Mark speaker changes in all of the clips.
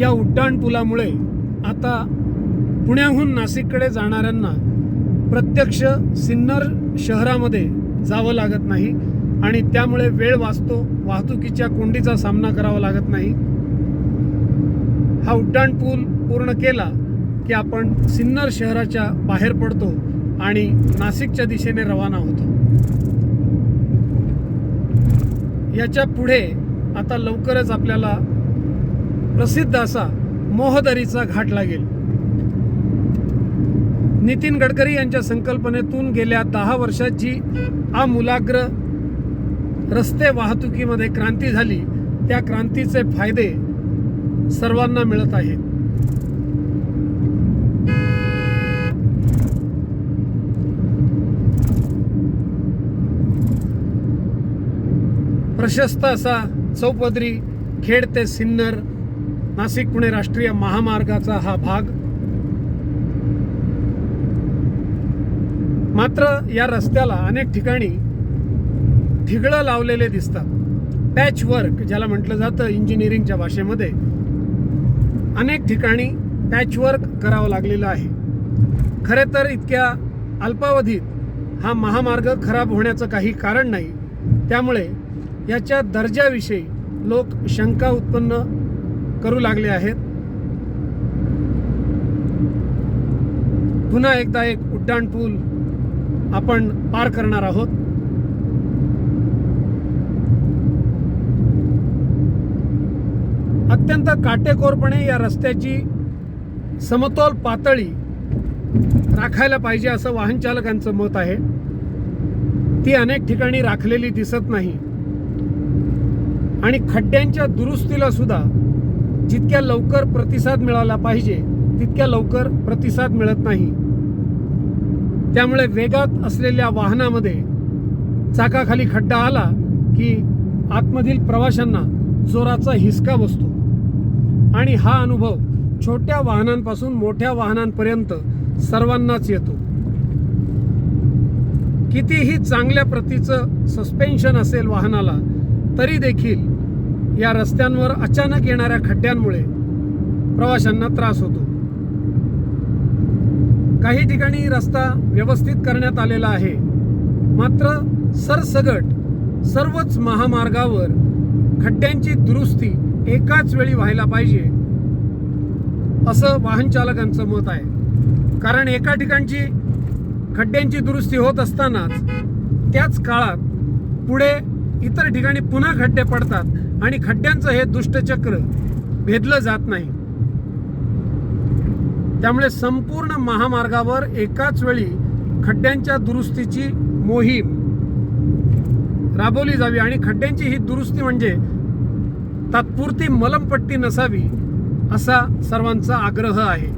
Speaker 1: या उड्डाणपुलामुळे आता पुण्याहून नाशिककडे जाणाऱ्यांना प्रत्यक्ष सिन्नर शहरामध्ये जावं लागत नाही आणि त्यामुळे वेळ वाचतो वाहतुकीच्या कोंडीचा सामना करावा लागत नाही. हा उड्डाणपूल पूर्ण केला की आपण सिन्नर शहराच्या बाहेर पडतो आणि नाशिकच्या दिशेने रवाना होतो. याच्यापुढे आता लवकरच आपल्याला प्रसिद्ध असा मोहदरीचा घाट लागेल. नितीन गडकरी यांच्या संकल्पनेतून गेल्या दहा वर्षात जी आमूलाग्र रस्ते वाहतुकीमध्ये क्रांती झाली त्या क्रांतीचे फायदे सर्वांना मिळत आहेत. प्रशस्त असा चौपदरी खेड ते सिन्नर नाशिक पुणे राष्ट्रीय महामार्गाचा हा भाग. मात्र या रस्त्याला अनेक ठिकाणी ठिगळं लावलेले दिसतात. पॅच वर्क ज्याला म्हटलं जातं इंजिनिअरिंगच्या भाषेमध्ये अनेक ठिकाणी पॅच वर्क करावं लागलेलं आहे. खरे तर इतक्या अल्पावधीत हा महामार्ग खराब होण्याचं काही कारण नाही. त्यामुळे याच्या दर्जाविषयी लोक शंका उत्पन्न करू लागले आहेत. पुन्हा एकदा एक उड्डाणपूल आपण पार करणार आहोत. अत्यंत काटेकोरपणे या रस्त्याची समतोल पातळी राखायला पाहिजे असं वाहन चालकांचं मत आहे. ती अनेक ठिकाणी राखलेली दिसत नाही. आणि खड्ड्यांच्या दुरुस्तीला सुद्धा जितक्या लवकर प्रतिसाद मिळाला पाहिजे तितक्या लवकर प्रतिसाद मिळत नाही. त्यामुळे वेगात असलेल्या वाहनामध्ये चाकाखाली खड्डा आला की आतमधील प्रवाशांना जोराचा हिसका बसतो. आणि हा अनुभव छोट्या वाहनांपासून मोठ्या वाहनांपर्यंत सर्वांनाच येतो. कितीही चांगल्या प्रतीचं सस्पेन्शन असेल वाहनाला तरी देखील या रस्त्यांवर अचानक येणाऱ्या खड्ड्यांमुळे प्रवाशांना त्रास होतो. काही ठिकाणी रस्ता व्यवस्थित करण्यात आलेला आहे. मात्र सरसगट सर्वच महामार्गावर खड्ड्यांची दुरुस्ती एकाच वेळी व्हायला पाहिजे असं वाहन चालकांचं मत आहे. कारण एका ठिकाणची खड्ड्यांची दुरुस्ती होत असतानाच त्याच काळात पुढे इतर ठिकाणी पुन्हा खड्डे पडतात आणि खड्ड्यांचं हे दुष्टचक्र भेदलं जात नाही. त्यामुळे संपूर्ण महामार्गावर एकाच वेळी खड्ड्यांच्या दुरुस्तीची मोहीम राबवली जावी आणि खड्ड्यांची ही दुरुस्ती म्हणजे तात्पुरती मलमपट्टी नसावी असा सर्वांचा आग्रह आहे.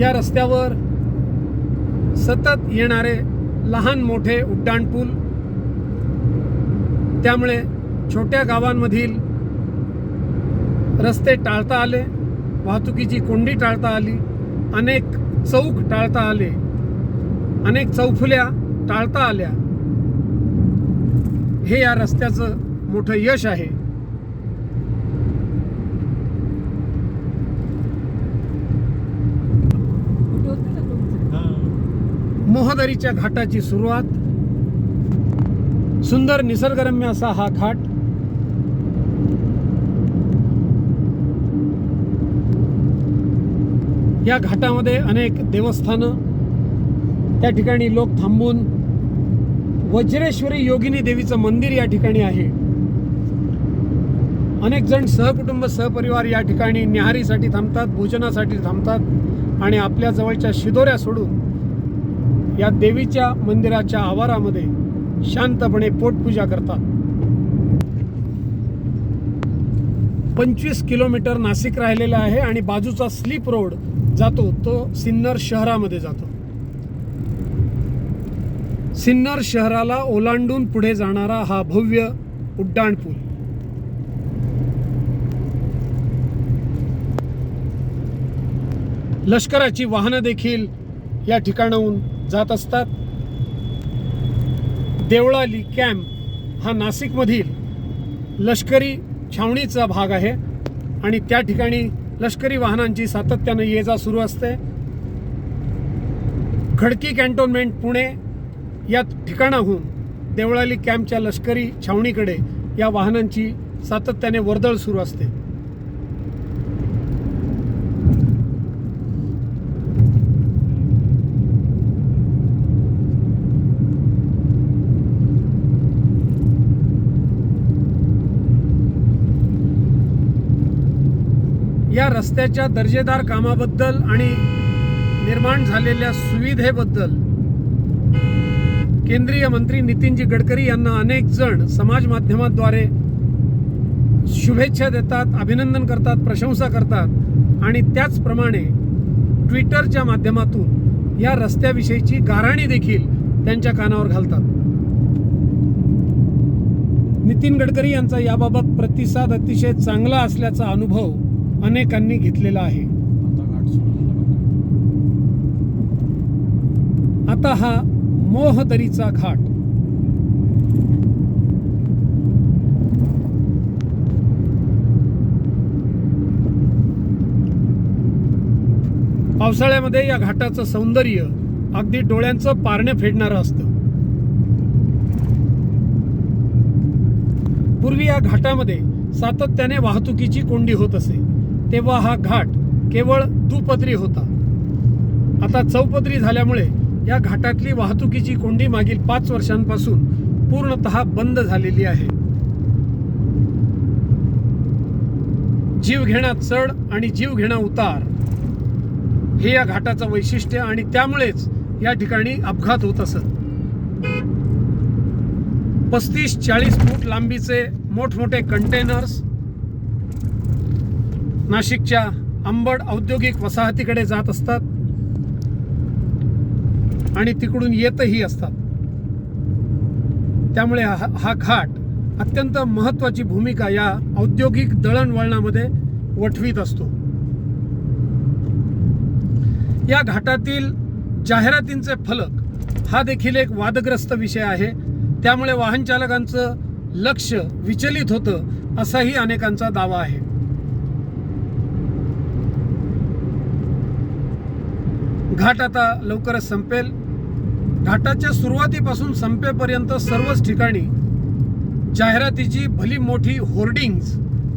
Speaker 1: या रस्त्यावर सतत येणारे लहान मोठे उड्डाणपूल त्यामुळे छोट्या गावांमधील रस्ते टाळता आले वाहतुकीची कोंडी टाळता आली अनेक चौक टाळता आले अनेक चौफुल्या टाळता आल्या. हे या रस्त्याचं मोठं यश आहे. मोहदरीच्या घाटाची सुरुवात. सुंदर निसर्गरम्य असा हा घाट. या घाटामध्ये अनेक देवस्थानं. त्या ठिकाणी लोक थांबून वज्रेश्वरी योगिनी देवीचं मंदिर या ठिकाणी आहे. अनेक जण सहकुटुंब सहपरिवार या ठिकाणी न्याहारीसाठी थांबतात भोजनासाठी थांबतात आणि आपल्या जवळच्या शिदोऱ्या सोडून या देवीच्या मंदिराच्या आवारामध्ये शांतपणे पोटपूजा करतात. पंचवीस किलोमीटर नाशिक राहिलेला आहे आणि बाजूचा स्लीप रोड जातो तो सिन्नर शहरामध्ये जातो. सिन्नर शहराला ओलांडून पुढे जाणारा हा भव्य उड्डाणपूल लष्कराची वाहनं देखील या ठिकाणाहून जात असतात. देवळाली कॅम्प हा नाशिकमधील लष्करी छावणीचा भाग आहे आणि त्या ठिकाणी लष्करी वाहनांची सातत्यानं ये जा सुरू असते. खडकी कॅन्टोन्मेंट पुणे या ठिकाणाहून देवळाली कॅम्पच्या लष्करी छावणीकडे या वाहनांची सातत्याने वर्दळ सुरू असते. या रस्त्याच्या दर्जेदार कामाबद्दल आणि निर्माण झालेल्या सुविधेबद्दल केंद्रीय मंत्री नितीनजी गडकरी यांना अनेक जण समाज माध्यमाद्वारे शुभेच्छा देतात अभिनंदन करतात प्रशंसा करतात. आणि त्याचप्रमाणे ट्विटरच्या माध्यमातून या रस्त्याविषयीची गाराणी देखील त्यांच्या कानावर घालतात. नितीन गडकरी यांचा याबाबत प्रतिसाद अतिशय चांगला असल्याचा अनुभव अनेकांनी घेतलेला आहे. आता हा मोहदरीचा घाट. पावसाळ्यामध्ये या घाटाचं सौंदर्य अगदी डोळ्यांचं पारणे फेडणारं असतं. पूर्वी या घाटामध्ये सातत्याने वाहतुकीची कोंडी होत असे. तेव्हा हा घाट केवळ दुपदरी होता. आता चौपदरी झाल्यामुळे या घाटातली वाहतुकीची कोंडी मागील पाच वर्षांपासून पूर्णतः बंद झालेली आहे. जीवघेणा चढ आणि जीवघेणा उतार हे या घाटाचं वैशिष्ट्य आणि त्यामुळेच या ठिकाणी अपघात होत असत. पस्तीस चाळीस फूट लांबीचे मोठमोठे कंटेनर्स नाशिकच्या अंबड औद्योगिक वसाहतीकडे जात असतात आणि तिकडून येतही असतात. त्यामुळे हा हा घाट अत्यंत महत्त्वाची भूमिका या औद्योगिक दळणवळणामध्ये वठवीत असतो. या घाटातील जाहिरातींचे फलक हा देखील एक वादग्रस्त विषय आहे. त्यामुळे वाहन चालकांचं लक्ष विचलित होतं असाही अनेकांचा दावा आहे. घाट आता लवकरच संपेल. घाटाच्या सुरुवातीपासून संपेपर्यंत सर्वच ठिकाणी जाहिरातीची भली मोठी होर्डिंग्ज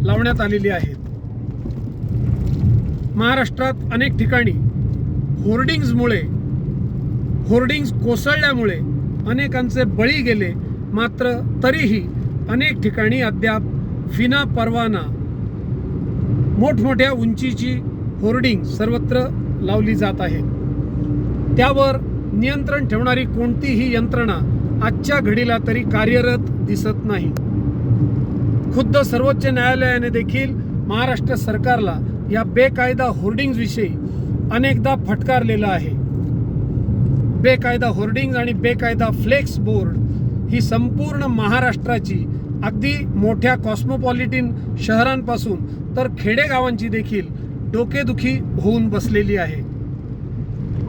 Speaker 1: लावण्यात आलेली आहेत. महाराष्ट्रात अनेक ठिकाणी होर्डिंग्जमुळे होर्डिंग्ज कोसळल्यामुळे अनेकांचे बळी गेले. मात्र तरीही अनेक ठिकाणी अद्याप विना परवाना मोठमोठ्या उंचीची होर्डिंग सर्वत्र लावली जात आहेत. त्यावर नियंत्रण ठेवणारी कोणतीही यंत्रणा आजच्या घडीला तरी कार्यरत दिसत नाही. खुद्द सर्वोच्च न्यायालयाने देखील महाराष्ट्र सरकारला या बेकायदा होर्डिंग्जविषयी अनेकदा फटकारलेलं आहे. बेकायदा होर्डिंग आणि बेकायदा फ्लेक्स बोर्ड ही संपूर्ण महाराष्ट्राची अगदी मोठ्या कॉस्मोपॉलिटिन शहरांपासून तर खेडेगावांची देखील डोकेदुखी होऊन बसलेली आहे.